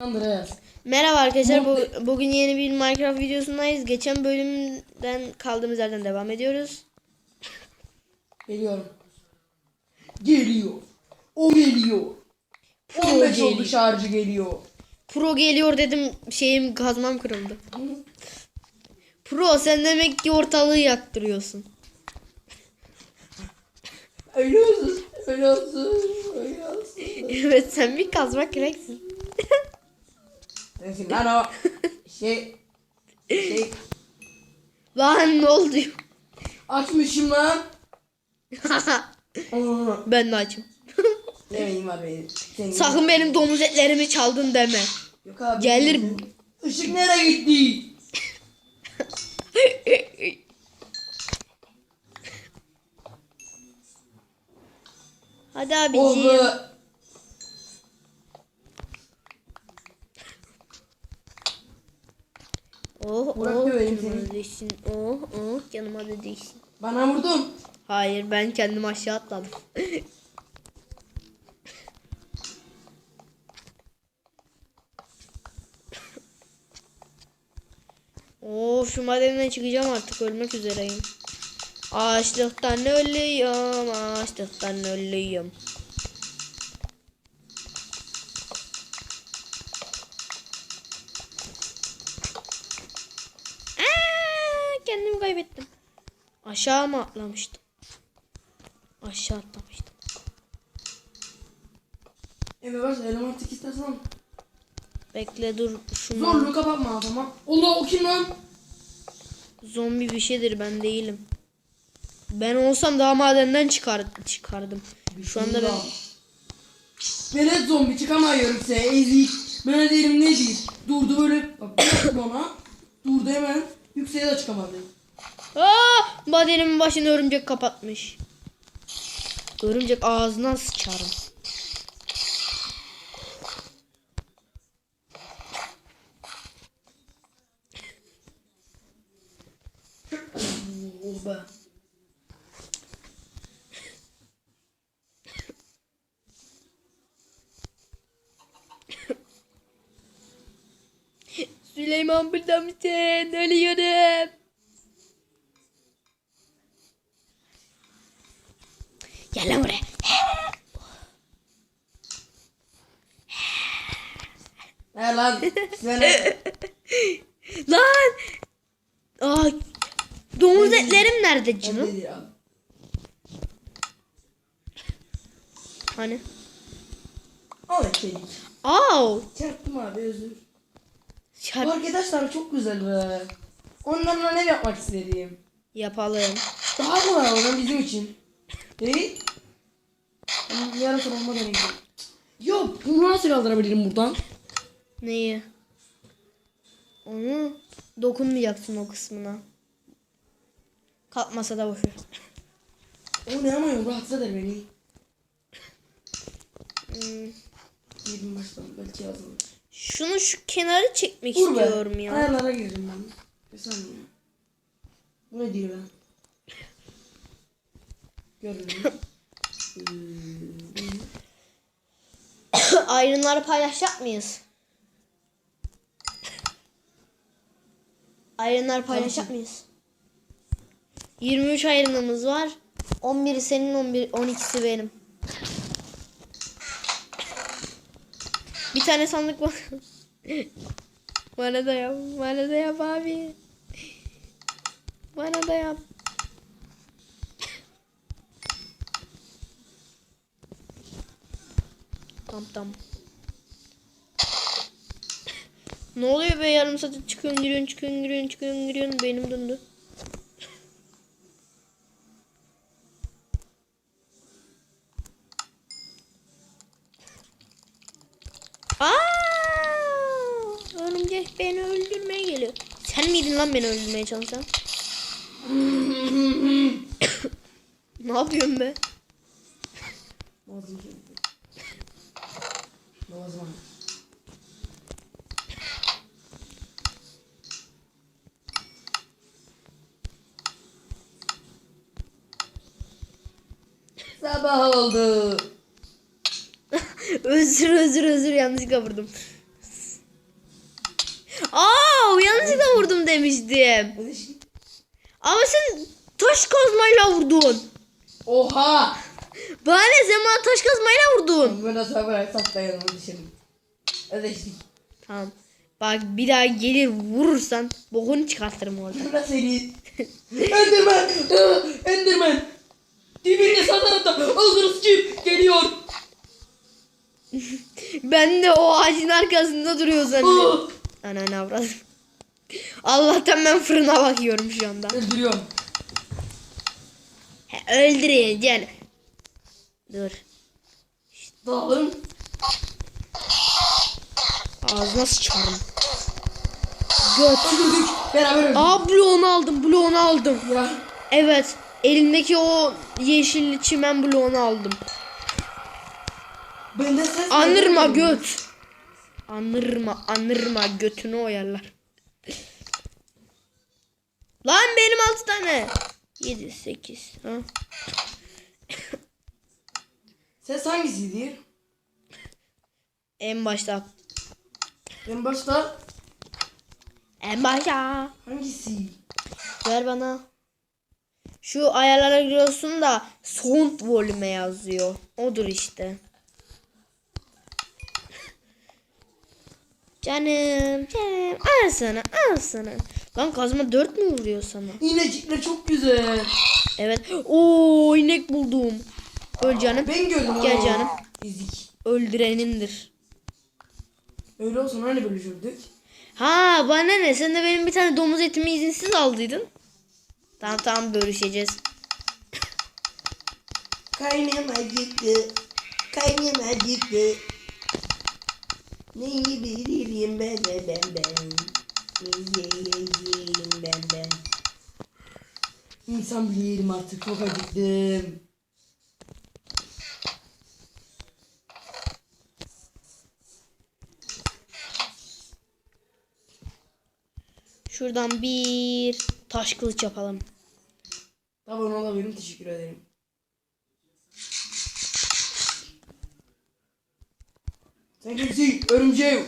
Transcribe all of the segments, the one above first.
Andreas. Merhaba arkadaşlar. Bu, bugün yeni bir Minecraft videosundayız. Geçen bölümden kaldığımız yerden devam ediyoruz. Geliyorum. Geliyor. O geliyor. 15 geliyor. oldu şarjı geliyor. Pro geliyor dedim. Şeyim kazmam kırıldı. Pro sen demek ki ortalığı yaktırıyorsun. Olsun. Öyle olsun. evet sen bir kazma küreksin. Neyse lan o. Şey. Şey. Lan ne oldu? Açmışım lan. Ben de açım. Yemeğim var benim. Senin. Sakın benim domuz etlerimi çaldın deme. Yok abi. Gelirim. Işık nereye gitti? Hadi. Oldu. Oh canıma değsin. Oh oh canıma da değsin. Bana vurdun. Hayır ben kendim aşağı atladım. Oo şu madenden çıkacağım artık ölmek üzereyim. Açlıktan ölüyorum, açlıktan ölüyorum. Aşağı mı atlamıştım? Aşağı atlamıştım. Evet varsa eleman tek istersen. Bekle dur şunu. Zorluğu kapatma adama. Allah o kim lan? Zombi bir şeydir ben değilim. Ben olsam daha madenden çıkar çıkardım. Şu anda ben Velet zombi çıkamıyorum size ezik. Ben de derim nedir? Durdu böyle bak bana. Durdu hemen. Yükseğe de çıkamadı. Aa, madenimin başını örümcek kapatmış. Örümcek ağzından sıçarım. Oh. Süleyman burada mısın? Ölüyorum. Gel lan buraya. Ver lan. Aa, domuz etlerim nerede canım? Hani? Al ekledik. Au! Çarptım abi özür. Bu Çarp arkadaşlar çok güzel be. Onlarla ne yapmak istedim. yapalım. Daha kolay olan bizim için. Ben yarın sonra olmadan gidelim. Yok bunu nasıl kaldırabilirim buradan? Neyi? Onu dokunmayacaksın o kısmına. Kalkmasa da boşver. O ne ama rahatsız eder beni. Hmm. Yedim baştan belki yazılır. Şunu şu kenarı çekmek Dur be. istiyorum ya. Ayarlara girdim ben. Bir saniye. Bu ne diyor ben? Görünüyor. Ayrınları paylaşacak mıyız? Ayrınlar paylaşacak mıyız? 23 ayrınımız var. 11'i senin, 11 12'si benim. Bir tane sandık var. bana da yap, bana da yap abi. Bana da yap. Tam tam. Ne oluyor be yarım saat çıkıyorsun giriyorsun çıkıyorsun giriyorsun çıkıyorsun giriyorsun beynim döndü. Aa! Örümcek beni öldürmeye geliyor. Sen miydin lan beni öldürmeye çalışan? ne yapıyorsun be? Boğazım. Boğazım Sabah oldu. özür özür özür yanlışlıkla vurdum. Aa yanlışlıkla vurdum demiştim. Ama sen taş kazmayla vurdun. Oha! Bana ne bana taş kazmayla vurdun. Ben nasıl bırak saklayalım şimdi. Tamam. Bak bir daha gelir vurursan bokunu çıkartırım orada. Bırak seni. Enderman! Enderman! Dibinde sağ tarafta ağzını sıçayım geliyor. Ben de o ağacın arkasında duruyor zannediyorum. Ah! Ananı avradım. Allah'tan ben fırına bakıyorum şu anda. Öldürüyorum. He, öldüreceksin. Dur. Dağılın. Ağzına sıçarım. Göt. Öldürdük. Beraber öldük. Aa bloğunu aldım bloğunu aldım. Ya. Evet. Elimdeki o yeşil çimen bloğunu aldım. Ses Anırma göt. Anırma anırma götünü oyarlar. Lan benim altı tane. 7 8 ha. Ses hangisiydi? En başta. En başta En başta. hangisi? Ver bana. Şu ayarlara giriyorsun da sound volume yazıyor. Odur işte. Canım, canım. Al sana, al sana. Lan kazma 4 mü vuruyor sana? İnecikler çok güzel. Evet. Oo inek buldum. Öl canım. Ben gördüm Gel canım. İzik. Öldürenindir. Öyle olsun hani bölüşürdük. Ha bana ne? Sen de benim bir tane domuz etimi izinsiz aldıydın. Tamam tamam bölüşeceğiz. Kaynım acıktı. Kaynım acıktı. Neyi bilirim ben ben ben ben. Yiyeyim ben ben. İnsan bile yerim artık çok acıktım. Şuradan bir taş kılıç yapalım. Tamam olabilirim teşekkür ederim. Sen kimsin? Örümceğim.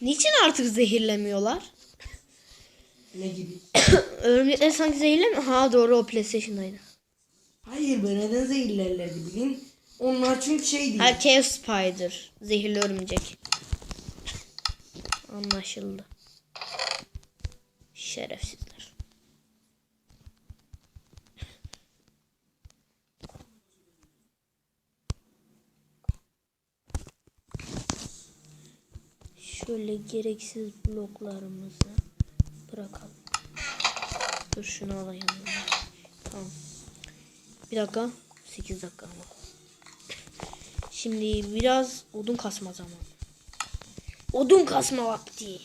Niçin artık zehirlemiyorlar? Ne gibi? Örümcekler sanki zehirlemiyor. Ha doğru o PlayStation'daydı. Hayır be neden zehirlerlerdi bilin? Onlar çünkü şey değil. Ha Cave Spider. Zehirli örümcek. Anlaşıldı. Şerefsizler. Şöyle gereksiz bloklarımızı bırakalım. Dur şunu alayım. Tamam. Bir dakika. 8 dakika. Şimdi biraz odun kasma zamanı. Odun kasma vakti.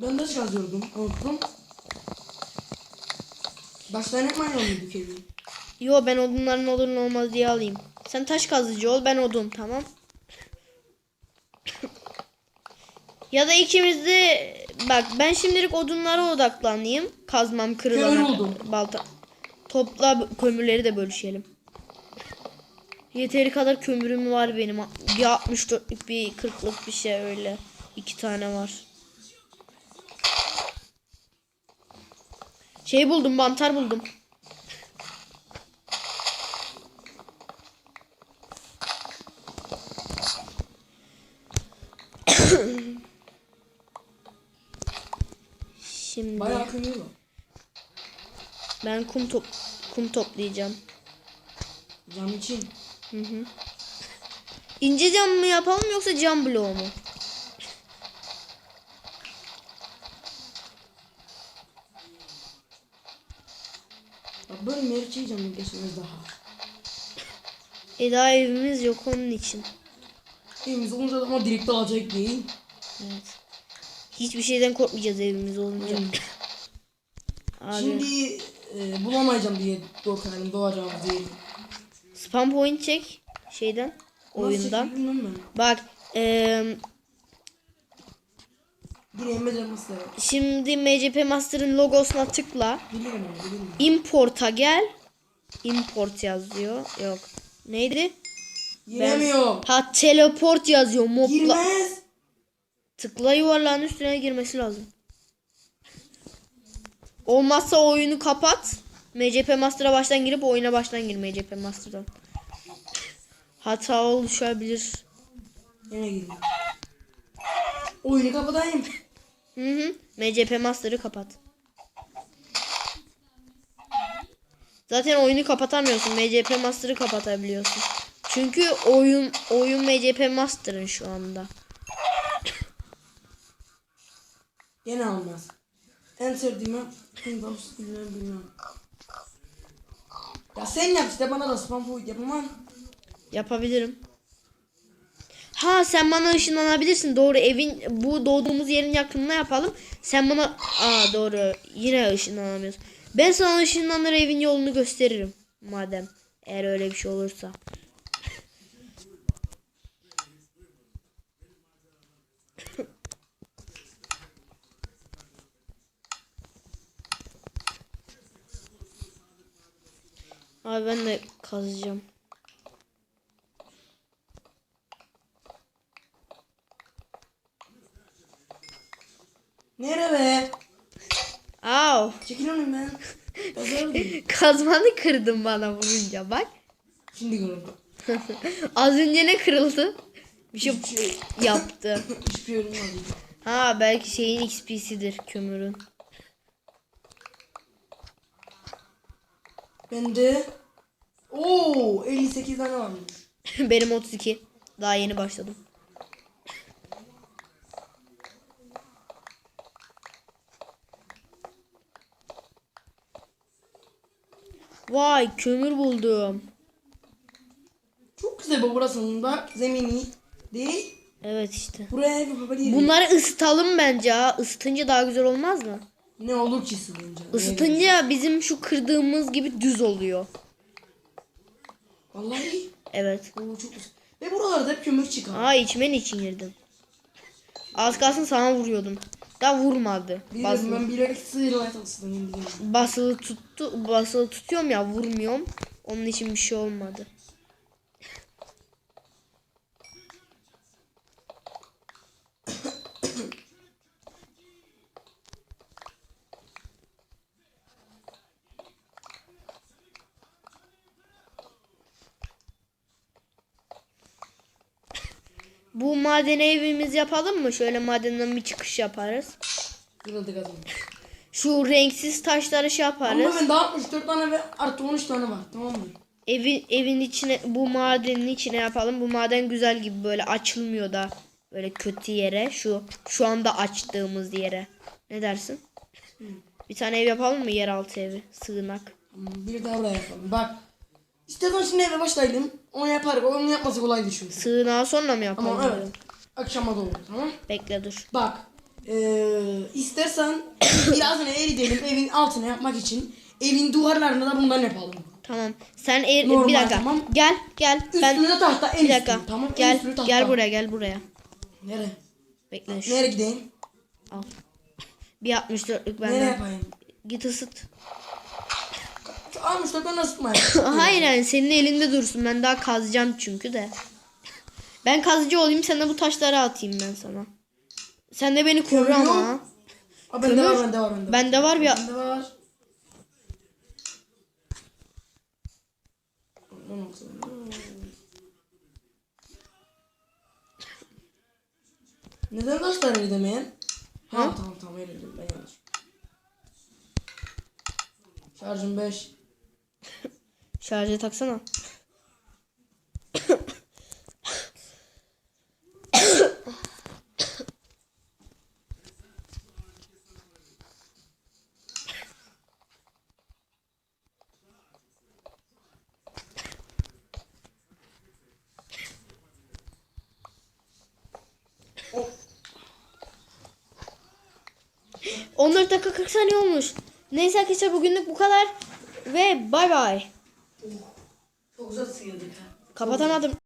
Ben de kazıyordum. Unuttum. Baştan hep aynı oluyorduk evi. Yo ben odunların mu olmaz diye alayım. Sen taş kazıcı ol ben odun tamam. ya da ikimiz de bak ben şimdilik odunlara odaklanayım. Kazmam buldum. Balta. Topla kömürleri de bölüşelim. Yeteri kadar kömürüm var benim. Bir 64'lük bir 40'lık bir şey öyle. İki tane var. Şey buldum mantar buldum. Şimdi Bayağı kömür ben kum top kum toplayacağım. Cam için. Hı hı. İnce cam mı yapalım yoksa cam bloğu mu? Bak böyle meriçeyi camı geçmez daha. E daha evimiz yok onun için. Evimiz olunca ama direkt alacak değil. Evet. Hiçbir şeyden korkmayacağız evimiz olunca. Abi. Şimdi e, bulamayacağım diye korkarım doğacağım diye. Spam point çek şeyden oyundan. Ben. Bak Master'a. Şimdi MCP Master'ın logosuna tıkla. Biliyorum onu biliyorum. Import'a gel. Import yazıyor. Yok. Neydi? Giremiyor. Ha teleport yazıyor. Modla. Girmez. Tıkla yuvarlağın üstüne girmesi lazım. Olmazsa oyunu kapat. MCP Master'a baştan girip oyuna baştan gir MCP Master'dan. Hata oluşabilir. Yine girdim. Oyunu kapatayım. Hı hı. MCP Master'ı kapat. Zaten oyunu kapatamıyorsun. MCP Master'ı kapatabiliyorsun. Çünkü oyun oyun MCP Master'ın şu anda. Gene almaz. En sevdiğim Windows bilmem bilmem. Ya sen yap işte bana da spam point yapamam. Yapabilirim. Ha sen bana ışınlanabilirsin. Doğru evin bu doğduğumuz yerin yakınına yapalım. Sen bana aa doğru yine ışınlanamıyorsun. Ben sana ışınlanır evin yolunu gösteririm. Madem eğer öyle bir şey olursa. Abi ben de kazacağım. Nere be? Au. Çekil onu ben. Kazmanı kırdın bana vurunca bak. Şimdi görüldü. Az önce ne kırıldı? Bir şey Hiçbir şey. yaptı. Hiçbir yorum yok. Ha belki şeyin XP'sidir kömürün. Bende Oo 58 tane varmış. Benim 32. Daha yeni başladım. Vay kömür buldum. Çok güzel bu burasının da zemini değil. Evet işte. Buraya ev yapabiliriz. Bunları ısıtalım bence ha. Isıtınca daha güzel olmaz mı? Ne olur ki ısıtınca. Isıtınca bizim şu kırdığımız gibi düz oluyor. Vallahi. Evet. Oo, çok güzel. Ve buralarda hep kömür çıkar. Aa içmen için girdim. Az kalsın sana vuruyordum. Da vurmadı. Biliyorum Basılı, ben bilerek biliyorum. basılı tuttu. Basılı tutuyorum ya vurmuyorum. Onun için bir şey olmadı. Bu madene evimiz yapalım mı? Şöyle madenden bir çıkış yaparız. Kırıldı gazım. Şu renksiz taşları şey yaparız. Ama bende 64 tane ve artı 13 tane var. Tamam mı? Evin evin içine bu madenin içine yapalım. Bu maden güzel gibi böyle açılmıyor da böyle kötü yere. Şu şu anda açtığımız yere. Ne dersin? Bir tane ev yapalım mı? Yeraltı evi, sığınak. Bir daha buraya yapalım. Bak. İstersen şimdi eve başlayalım. Onu yaparız. Onu yapması kolaydı çünkü. Sığınağı sonra mı yapalım? Ama evet. Akşama doğru tamam. Bekle dur. Bak. Eee istersen birazını eridelim evin altına yapmak için. Evin duvarlarını da bundan yapalım. Tamam. Sen er- Normal, bir dakika. tamam. Gel gel. Ben Üstüne tahta en bir dakika. üstüne, tamam. Gel üstüne tahta. gel buraya gel buraya. Nere? Bekle şu. Nereye gideyim? Al. Bir 64'lük Nereye benden. yapayım? Git ısıt. Almışlar ben nasıl tutmayayım? Hayır yani senin elinde dursun. Ben daha kazacağım çünkü de. Ben kazıcı olayım sen de bu taşları atayım ben sana. Sen de beni koru Kömür ama. yok. Aa, bende var Kömür. bende var bende var. Bende var bir Bende var. Neden taşlar eridemeyen? Ha tamam tamam eridim ben yanlış. Şarjım 5. şarja taksana. 14 dakika 40 saniye olmuş. Neyse arkadaşlar bugünlük bu kadar. Ve bay bay. Çok güzel sıyırdık ha. Kapatamadım.